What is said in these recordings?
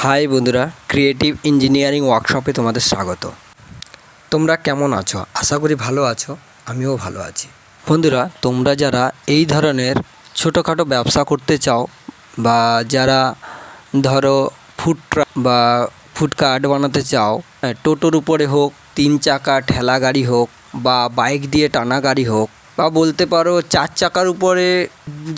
High বন্ধুরা creative engineering ওয়ার্কশপে তোমাদের স্বাগত। তোমরা কেমন আছো? আশা করি ভালো আছো, আমিও ভালো আছি। বন্ধুরা, তোমরা যারা এই ধরনের ছোটোখাটো ব্যবসা করতে চাও বা যারা ধরো ফুড বা ফুডকার্ট বানাতে চাও টোটোর উপরে হোক, তিন চাকা ঠেলা গাড়ি হোক বা বাইক দিয়ে টানা গাড়ি হোক বা বলতে পারো চার চাকার উপরে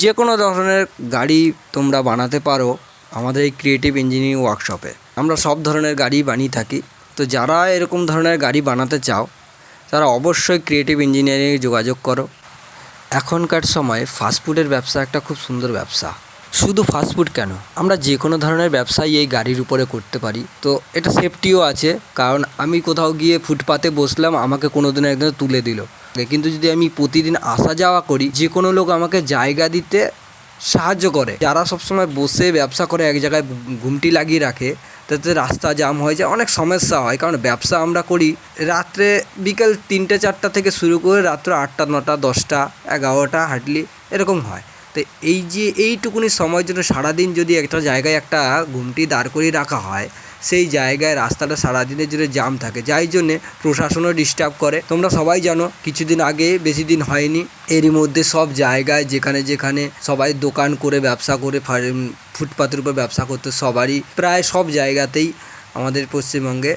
যে কোনো ধরনের গাড়ি তোমরা বানাতে পারো আমাদের এই ক্রিয়েটিভ ইঞ্জিনিয়ারিং ওয়ার্কশপে আমরা সব ধরনের গাড়ি বানিয়ে থাকি। তো যারা এরকম ধরনের গাড়ি বানাতে চাও, তারা অবশ্যই ক্রিয়েটিভ ইঞ্জিনিয়ারিংয়ে যোগাযোগ করো। এখনকার সময় ফাস্টফুডের ব্যবসা একটা খুব সুন্দর ব্যবসা। শুধু ফাস্টফুড কেন? আমরা যে কোনো ধরনের ব্যবসাই এই গাড়ির উপরে করতে পারি। তো এটা সেফটিও আছে, কারণ আমি কোথাও গিয়ে ফুটপাতে বসলাম, আমাকে কোনো দিন একদিন তুলে দিল। কিন্তু যদি আমি প্রতিদিন আসা যাওয়া করি, যে কোনো লোক আমাকে জায়গা দিতে সাহায্য করে। যারা সবসময় বসে ব্যবসা করে, এক জায়গায় ঘুমটি লাগিয়ে রাখে, তাতে রাস্তা জাম হয়ে যায়, অনেক সমস্যা হয়। কারণ ব্যবসা আমরা করি রাত্রে বিকেল তিনটে, চারটা থেকে শুরু করে রাত্র আটটা, নটা, দশটা, এগারোটা, হাঁটলি, এরকম হয়। তো এই যে, এইটুকুনি সময়ের জন্য সারাদিন যদি একটা জায়গায় একটা ঘুমটি দাঁড় করিয়ে রাখা হয় সেই জায়গায় রাস্তাটা সারাদিনের জন্য জাম থাকে। যাই জন্যে প্রশাসনও ডিস্টার্ব করে। তোমরা সবাই জানো, কিছুদিন আগে বেশি দিন হয়নি। এরই মধ্যে সব জায়গায় যেখানে যেখানে সবাই দোকান করে, ব্যবসা করে ফুটপাতের উপর ব্যবসা করতে সবারই। প্রায় সব জায়গাতেই আমাদের পশ্চিমবঙ্গে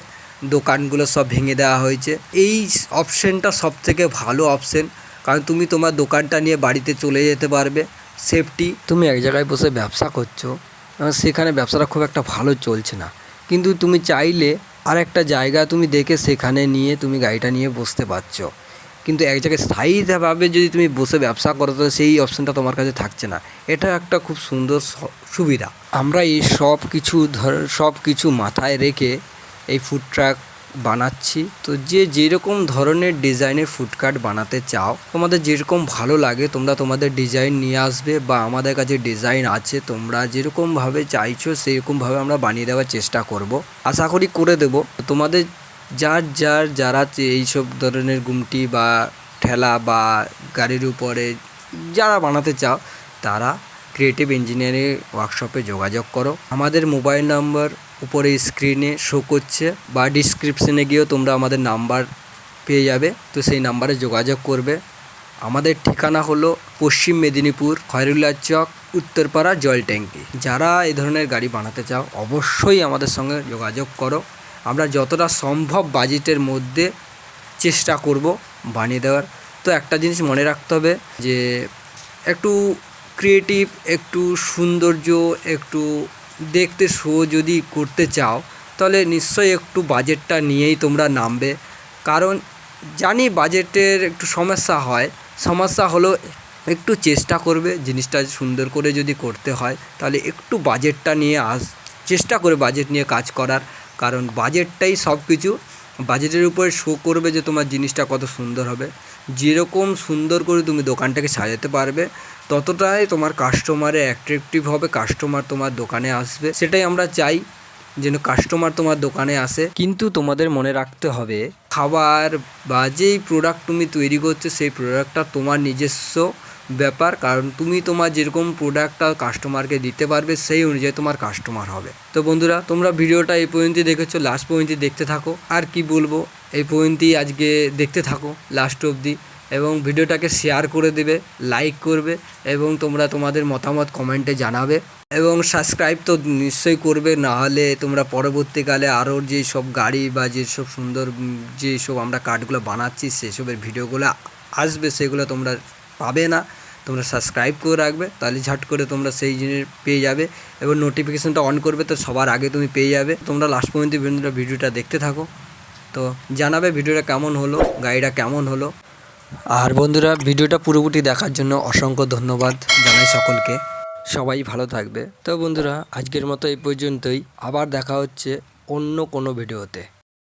দোকানগুলো সব ভেঙে দেওয়া হয়েছে। এই অপশানটা সব থেকে ভালো অপশান কারণ তুমি তোমার দোকানটা নিয়ে বাড়িতে চলে যেতে পারবে। সেফটি তুমি এক জায়গায় বসে ব্যবসা করছ। সেখানে ব্যবসাটা খুব একটা ভালো চলছে না। কিন্তু তুমি চাইলে আর একটা জায়গা তুমি দেখে সেখানে নিয়ে তুমি গাড়িটা নিয়ে বসতে পারছ। কিন্তু এক জায়গায় স্থায়ীভাবে যদি তুমি বসে ব্যবসা করো তো সেই অপশানটা তোমার কাছে থাকছে না। এটা একটা খুব সুন্দর সুবিধা। আমরা এই সব কিছু ধর সব কিছু মাথায় রেখে এই ফুড ট্রাক বানাচ্ছি। তো যে যেরকম ধরনের ডিজাইনের ফুডকার্ট বানাতে চাও, তোমাদের যেরকম ভালো লাগে, তোমরা তোমাদের ডিজাইন নিয়ে আসবে বা আমাদের কাছে ডিজাইন আছে, তোমরা যেরকমভাবে চাইছো, সেরকমভাবে আমরা বানিয়ে দেওয়ার চেষ্টা করব। আশা করি করে দেব। তোমাদের যার যার, যারা এইসব ধরনের গুমটি বা ঠেলা বা গাড়ির উপরে যারা বানাতে চাও, তারা ক্রিয়েটিভ ইঞ্জিনিয়ারিং ওয়ার্কশপে যোগাযোগ করো। আমাদের মোবাইল নাম্বার উপরে স্ক্রিনে শো করছে বা ডিসক্রিপশনে গিয়েও তোমরা আমাদের নাম্বার পেয়ে যাবে। তো সেই নাম্বারে যোগাযোগ করবে। আমাদের ঠিকানা হলো পশ্চিম মেদিনীপুর খয়রুল্লাহ চক, উত্তরপাড়া জল ট্যাঙ্কি যারা এই ধরনের গাড়ি বানাতে চাও, অবশ্যই আমাদের সঙ্গে যোগাযোগ করো। আমরা যতটা সম্ভব বাজেটের মধ্যে চেষ্টা করব বানিয়ে দেওয়ার। তো একটা জিনিস মনে রাখতে হবে যে, একটু ক্রিয়েটিভ একটু সৌন্দর্য, একটু দেখতে শো যদি করতে চাও, তাহলে নিশ্চয়ই একটু বাজেটটা নিয়েই তোমরা নামবে। কারণ জানি বাজেটের একটু সমস্যা হয়। সমস্যা হলো একটু চেষ্টা করবে, জিনিসটা সুন্দর করে যদি করতে হয়, তাহলে একটু বাজেটটা নিয়ে আস, চেষ্টা করে বাজেট নিয়ে কাজ করার। কারণ বাজেটটাই সব কিছু বাজেটের উপরে শো করবে যে তোমার জিনিসটা কত সুন্দর হবে। যেরকম সুন্দর করে তুমি দোকানটাকে সাজাতে পারবে, ততটাই তোমার কাস্টমারে অ্যাট্রাকটিভ হবে কাস্টমার তোমার দোকানে আসবে। সেটাই আমরা চাই যেন কাস্টমার তোমার দোকানে আসে। কিন্তু তোমাদের মনে রাখতে হবে, খাবার বা যেই প্রোডাক্ট তুমি তৈরি করছ, সেই প্রোডাক্টটা তোমার নিজস্ব। ব্যাপার, কারণ তুমি তোমার যেরকম প্রোডাক্টটা কাস্টমারকে দিতে পারবে, সেই অনুযায়ী তোমার কাস্টমার হবে। তো বন্ধুরা, তোমরা ভিডিওটা এই পর্যন্তই দেখেছ লাস্ট পর্যন্ত দেখতে থাকো। আর কি বলব, এই পর্যন্তই আজকে দেখতে থাকো লাস্ট অবধি। এবং ভিডিওটাকে শেয়ার করে দেবে লাইক করবে, এবং তোমরা তোমাদের মতামত কমেন্টে জানাবে। এবং সাবস্ক্রাইব তো নিশ্চয়ই করবে, না হলে তোমরা পরবর্তীকালে আরও যেসব গাড়ি বা যেসব সুন্দর যেসব আমরা কার্ডগুলো বানাচ্ছি, সেসবের ভিডিওগুলো আসবে, সেগুলো তোমরা পাবে না। তোমরা সাবস্ক্রাইব করে রাখবে, তাহলে ঝট করে তোমরা সেই জিনিস পেয়ে যাবে এবং নোটিফিকেশনটা অন করবে, তো সবার আগে তুমি পেয়ে যাবে। তোমরা লাস্ট পর্যন্ত ভিডিওটা ভিডিওটা দেখতে থাকো। তো জানাবে ভিডিওটা কেমন হলো, গাড়িটা কেমন হলো। আর বন্ধুরা, ভিডিওটা পুরোপুরি দেখার জন্য অসংখ্য ধন্যবাদ জানাই সকলকে। সবাই ভালো থাকবে। তো বন্ধুরা, আজকের মতো এই পর্যন্তই। আবার দেখা হচ্ছে অন্য কোনো ভিডিওতে।